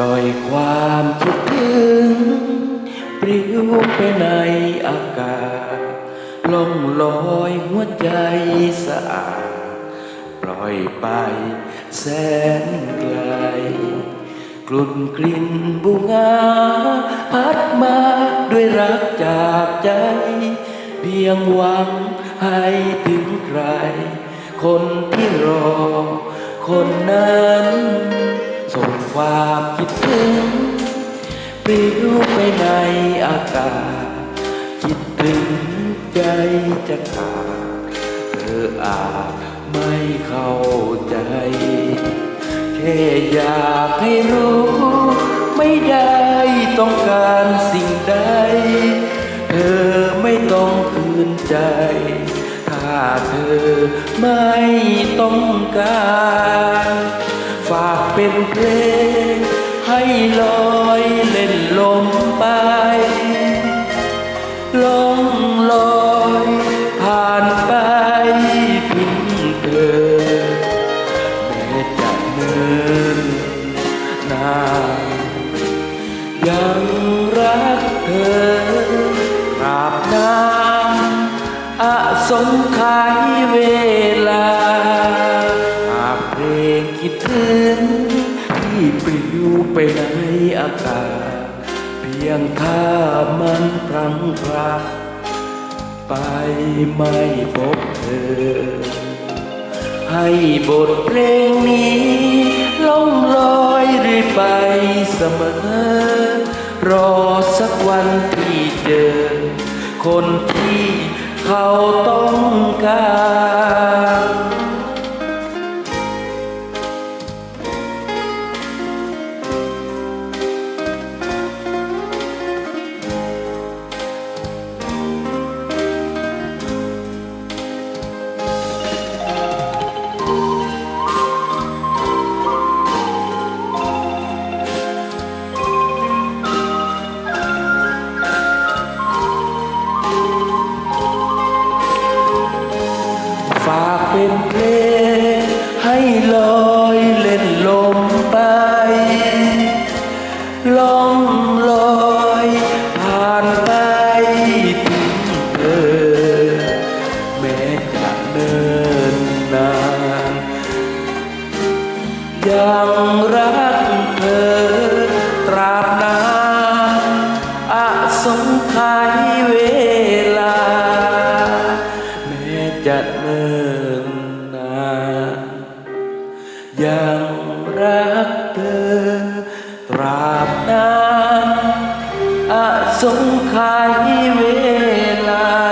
ล่อยความคิดถึง ปลิวไปในอากาศล่องลอยหัวใจสะอาด ปล่อยไปแสนไกล กลุ่นกลิ่นบุงาพัดมาด้วยรักจากใจ เพียงหวังให้ถึงใคร คนที่รอคนนั้น ส่งความคิดถึงปลิวไปในอากาศ คิดถึงใจจะขาดเธออาจไม่เข้าใจ แค่อยากให้รู้ ไม่ได้ต้องการสิ่งใด เธอไม่ต้องคืนใจ ถ้าเธอไม่ต้องการ ฝากเป็นเพลง ให้ลอยเล่นลมไปล่องลอยผ่านไปทิ้งเธอแม้จะเนิ่นนานยังรักเธอตราบนานอาสงไขยเวลา เพลงคิดถึงที่ปลิวไปในอากาศ เพียงถ้ามันพลังพราไปไม่พบเธอ ให้บทเพลงนี้ล่องลอยเรื่อยไปเสมอ รอสักวันที่เจอ คนที่เขาต้องการ เป็นเพลงให้ลอยเล่นลมไปล่องลอยผ่านไปถึงเธอแม้จะเนินนานยังรักเธอตราบนานอาสงไขยเว ยังรักเธอ ตราบนานอสงไขยเวลา